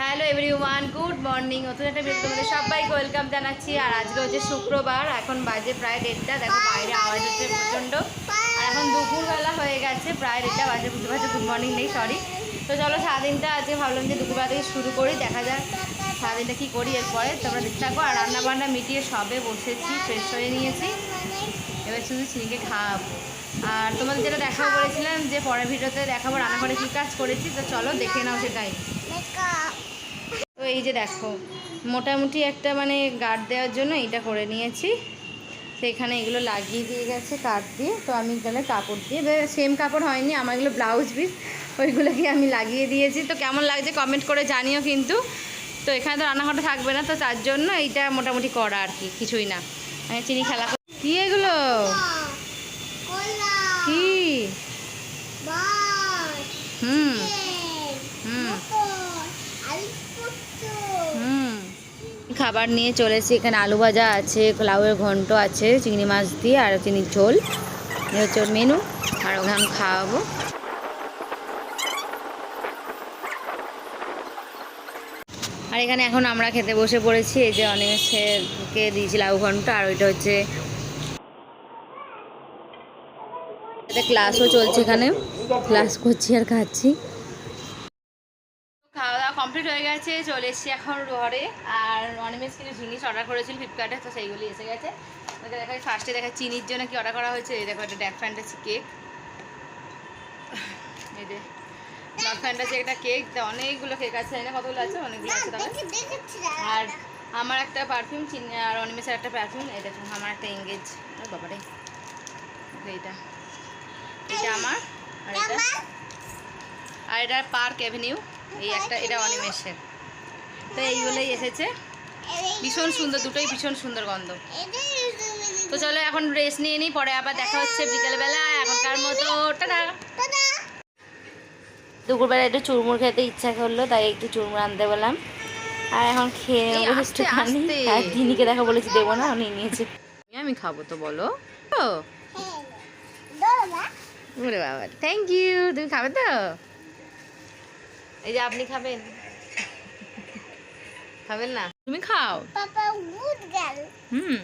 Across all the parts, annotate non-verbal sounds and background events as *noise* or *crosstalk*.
Hello everyone good morning নতুন একটা video তোমাদের সবাইকে ওয়েলকাম জানাচ্ছি। আর আজকে হচ্ছে শুক্রবার। এখন বাজে প্রায় দেড়টা। দেখো, বাইরে আওয়াজ হচ্ছে প্রচণ্ড। আর এখন দুপুরবেলা হয়ে গেছে। প্রায় দেড়টা বাজে, বুঝতে পারছ? গুড মর্নিং নেই সরি তো চলো সারাদিনটা আজকে ভাবলাম যে দুপুরবেলা থেকে শুরু করি। দেখা যাক সারাদিনটা কী করি এরপরে। তোমরা দেখতে থাকো। আর রান্না বান্না মিটিয়ে সবে বসেছি ফ্রেশ হয়ে নিয়েছি। এবার শুধু চিনিকে খাওয়াবো আর তোমাদের যেটা দেখাবো বলেছিলাম যে পরের ভিডিওতে দেখাবো রান্নাঘরে কী কাজ করেছি তো চলো দেখে নাও সেটাই। তো এই যে দেখো মোটামুটি একটা মানে গার্ড দেওয়ার জন্য এটা করে নিয়েছি। তো এখানে এগুলো লাগিয়ে দিয়ে গেছে কাঠ দিয়ে তো আমি এখানে কাপড় দিয়ে সেম কাপড় হয়নি আমার এগুলো ব্লাউজ পিস ওইগুলোকে আমি লাগিয়ে দিয়েছি। তো কেমন লাগছে কমেন্ট করে জানিও কিন্তু। তো এখানে তো রান্নাঘরটা থাকবে না তো তার জন্য এইটা মোটামুটি করা আর কি কিছুই না। মানে চিনি খেলা কি এগুলো কি হুম হুম হুম খাবার নিয়ে চলেছি। এখানে আলু ভাজা আছে লাউয়ের ঘন্ট আছে, চিংড়ি মাছ দিয়ে আর চিনির ঝোল। হচ্ছে ওর মেনু আর ওখানে খাওয়াবো। আর এখানে এখন আমরা খেতে বসে পড়েছি, এই যে অনিমেষকে দিয়েছি লাউ ঘন্ট, আর ওইটা হচ্ছে ক্লাসও চলছে এখানে। ক্লাস করছি আর খাচ্ছি। কমপ্লিট হয়ে গেছে চলে এসেছি এখন ঘরে। আর অনিমেষ কিছু জিনিস অর্ডার করেছিল ফ্লিপকার্টে তো সেইগুলি এসে গেছে। দেখা ফার্স্টে দেখা চিনির জন্য কি অর্ডার করা হয়েছে? এই দেখো একটা ড্যাক ফ্যান্টাসি কেক এই যে ড্যাক ফ্যান্টাসি একটা কেক অনেকগুলো কেক আছে এনে কতগুলো আছে অনেকগুলো আছে তবে আর আমার একটা পারফিউম চিনি আর অনিমেষের একটা পারফিউম এই দেখো আমার একটা এঙ্গেজ বাবারে এইটা। এটা আমার আর এটা। আর এটা পার্ক অ্যাভিনিউ এই একটা এটা অনিমেষের। তো এইগুলোই এসেছে। ভীষণ সুন্দর দুটোই ভীষণ সুন্দর গন্ধ। তো চলো এখন রেস্ট নিয়ে নিই পরে আবার দেখা হচ্ছে বিকেলবেলা। এখনকার মতো টাটা। দুপুরবেলা একটু চুরমুর খেতে ইচ্ছা করল তাই একটু চুরমুর আনতে বললাম। আর এখন খেয়ে নেব একটুখানি। আর দিনিকে দেখা বলেছি দেবো না উনি নিয়েছে। আমি খাব তো বলো। ও বাবা থ্যাংক ইউ তুমি খাবে তো? এই যে আপনি খাবেন? খাবেন না? তুমি খাও। Papa good girl. হুম।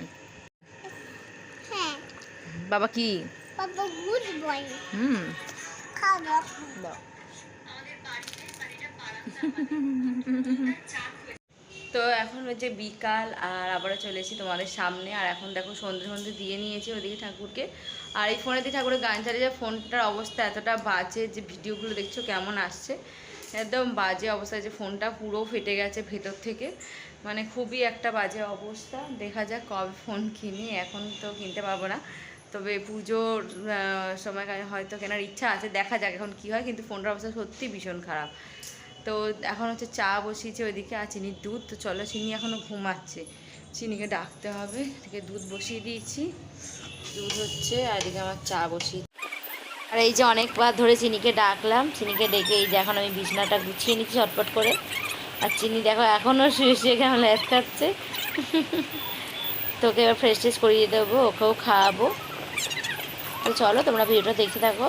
হ্যাঁ। বাবা কি? good boy. হুম। দাও তো এখন হচ্ছে বিকাল আর আবারও চলে এসেছি তোমাদের সামনে। আর এখন দেখো সন্ধে সন্ধে দিয়ে নিয়েছি ওদিকে ঠাকুরকে। আর এই ফোনে দিয়ে ঠাকুরের গান চালিয়ে যে ফোনটার অবস্থা এতটা বাজে যে ভিডিওগুলো দেখছ কেমন আসছে। একদম বাজে অবস্থা যে ফোনটা পুরো ফেটে গেছে ভেতর থেকে। মানে খুবই একটা বাজে অবস্থা। দেখা যাক কবে ফোন কিনি, এখন তো কিনতে পারব না। তবে পুজোর সময় হয়তো কেনার ইচ্ছা আছে, দেখা যাক এখন কি হয়, কিন্তু ফোনটার অবস্থা সত্যি ভীষণ খারাপ। তো এখন হচ্ছে চা বসিয়েছে ওইদিকে, আর চিনির দুধ। তো চলো, চিনি এখনও ঘুমাচ্ছে। চিনিকে ডাকতে হবে, এদিকে দুধ বসিয়ে দিয়েছি। দুধ হচ্ছে, আর এদিকে আমার চা বসিয়ে আর এই যে অনেকবার ধরে চিনিকে ডাকলাম চিনিকে ডেকে এই যে এখন আমি বিছনাটা গুছিয়ে নিচ্ছি ঝটপট করে। আর চিনি দেখো এখনও শুয়ে শুয়ে কেমন ল্যাদ খাচ্ছে তোকে এবার ফ্রেশ ট্রেশ করিয়ে দেবো ওকেও খাওয়াবো। তো চলো তোমরা ভিডিওটা দেখতে থাকো।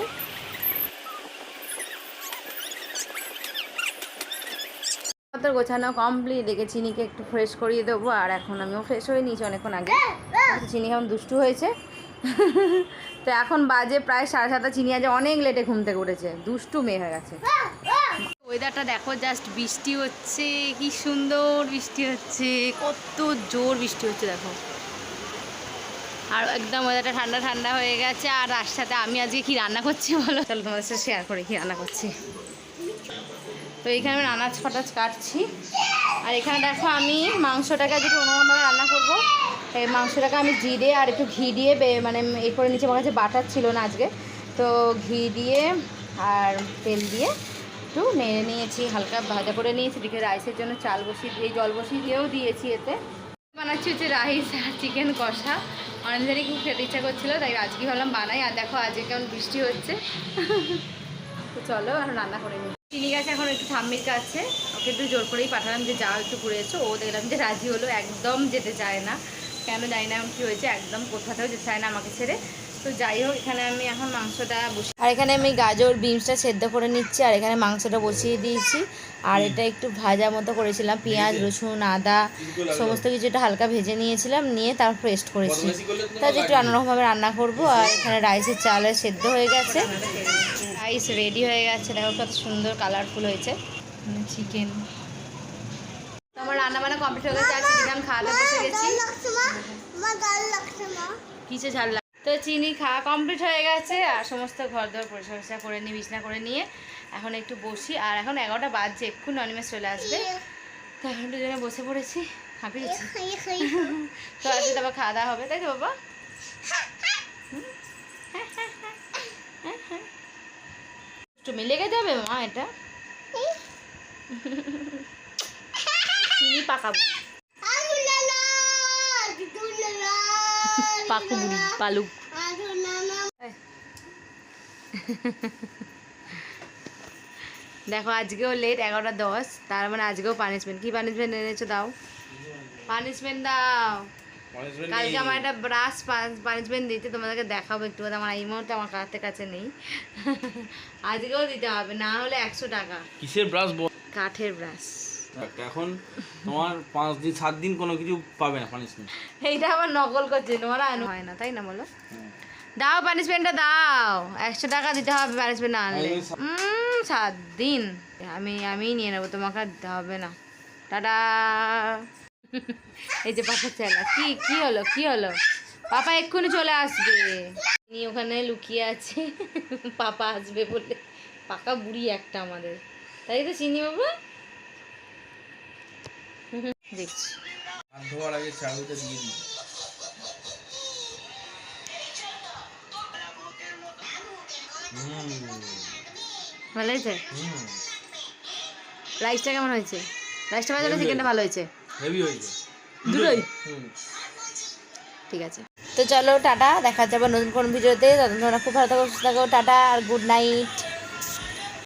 তোর গোছানো কমপ্লিট দেখে চিনিকে একটু ফ্রেশ করিয়ে দেবো। আর এখন আমিও ফ্রেশ হয়ে নিয়েছি অনেকক্ষণ আগে। চিনি এখন দুষ্টু হয়েছে। *laughs* তো এখন বাজে প্রায় সাড়ে সাতটা চিনি আজ অনেক লেটে ঘুম থেকে উঠেছে। দুষ্টু মেয়ে হয়ে গেছে। ওয়েদারটা দেখো জাস্ট বৃষ্টি হচ্ছে কি সুন্দর বৃষ্টি হচ্ছে কত জোর বৃষ্টি হচ্ছে দেখো। আর একদম ওয়েদারটা ঠান্ডা ঠান্ডা হয়ে গেছে আর তার সাথে আমি আজকে কি রান্না করছি বলো? চলো তোমাদের সাথে শেয়ার করি কি রান্না করছি। তো এখানে আমি আনাজ ফাটাজ কাটছি আর এখানে দেখো আমি মাংসটাকে আজকে অন্যরকমভাবে রান্না করব। মাংসটাকে আমি জিরে আর একটু ঘি দিয়ে মানে এ করে নিচে আমার কাছে বাটার ছিল না আজকে। তো ঘি দিয়ে আর তেল দিয়ে একটু নেড়ে নিয়েছি। হালকা ভাজা করে নিয়েছি। এদিকে রাইসের জন্য চাল বসিয়ে দিয়ে জল বসিয়ে দিয়েও দিয়েছি এতে। বানাচ্ছি হচ্ছে রাইস আর চিকেন কষা। অনেকদিনই খুব খেতে ইচ্ছা করছিল, তাই আজকে ভাবলাম বানাই। আর দেখো আজকে কেমন বৃষ্টি হচ্ছে। তো চলো এখন রান্না করে নিই। চিনি গাছ এখন একটু ঠাম্মির কাছে। ওকে একটু জোর করেই পাঠালাম যে যাও একটু ঘুরে ও দেখলাম যে রাজি হলো, একদম যেতে চায় না। কেন জানি না এমন কী হয়েছে একদম কোথাতেও যেতে চায় না আমাকে ছেড়ে। তো যাই হোক এখানে আমি এখন মাংসটা বসে আর এখানে আমি গাজর বিনসটা সেদ্ধ করে নিচ্ছি আর এখানে মাংসটা বসিয়ে দিয়েছি। আর এটা একটু ভাজা মতো করেছিলাম পেঁয়াজ রসুন আদা সমস্ত কিছু একটু হালকা ভেজে নিয়েছিলাম নিয়ে তারপর পেস্ট করেছি। তাই একটু অন্যরকমভাবে রান্না করব আর এখানে রাইসের চালের সেদ্ধ হয়ে গেছে। রাইস রেডি হয়ে গেছে দেখো কত সুন্দর কালারফুল হয়েছে। চিকেন তো আমার রান্না বান্না কমপ্লিট হয়ে গেছে, আর চিকেন খাওয়াতে বসে গেছি। কিছু ঝাল তো চিনি খাওয়া কমপ্লিট হয়ে গেছে, আর সমস্ত ঘর দর পরিষ্কার করে নিয়ে, বিছনা করে নিয়ে এখন একটু বসি। আর এখন এগারোটা বাজছে, এক্ষুনি অনিমেষ চলে আসবে। তো এখন দুজনে বসে পড়েছি হাঁপি গেছি তো আজকে তো আবার খাওয়া দাওয়া হবে, তাই তো বাবা? একটু লেগে যাবে মা এটা? পাকা *laughs* বুড়ি পালুক। *laughs* দেখো আজকেও লেট এগারোটা দশ তার মানে আজকেও পানিশমেন্ট কি পানিশমেন্ট এনেছো দাও? পানিশমেন্ট দাও। কালকে আমার একটা ব্রাশ পানিশমেন্ট দিতে তোমাদেরকে দেখাবো একটু। আমার এই মুহূর্তে আমার কাছে কাছে নেই। *laughs* আজকেও দিতে হবে না হলে একশো টাকা। কিসের ব্রাশ কাঠের ব্রাশ এখন তোমার পাঁচ দিন সাত দিন কোনো কিছু পাবে না পানিশমেন্ট এইটা আবার নকল করছে তোমার হয় না তাই না বলো? দাও পানিশমেন্টটা দাও একশো টাকা দিতে হবে পানিশমেন্ট না আনলে। সাত দিন। আমি আমি নিয়ে নেব তোমাকে দিতে হবে না। টাটা। এই যে পাপা চেলা কি কি হলো কি হলো? পাপা এক্ষুনি চলে আসবে। তিনি ওখানে লুকিয়ে আছে পাপা আসবে বলে। পাকা বুড়ি একটা আমাদের। তাই তো চিনি বাবা দেখছি। হাত ধোয়ার আগে চাবিটা দিয়ে দিই। ভালো হয়েছে রাইসটা কেমন হয়েছে? রাইসটা ভালো হয়েছে চিকেনটা ভালো হয়েছে? হেভি হয়েছে। দুটোই? ঠিক আছে। তো চলো টাটা। দেখা যাবে নতুন কোন ভিডিওতে। তখন খুব ভালো থাকো সুস্থ থাকো। টাটা আর গুড নাইট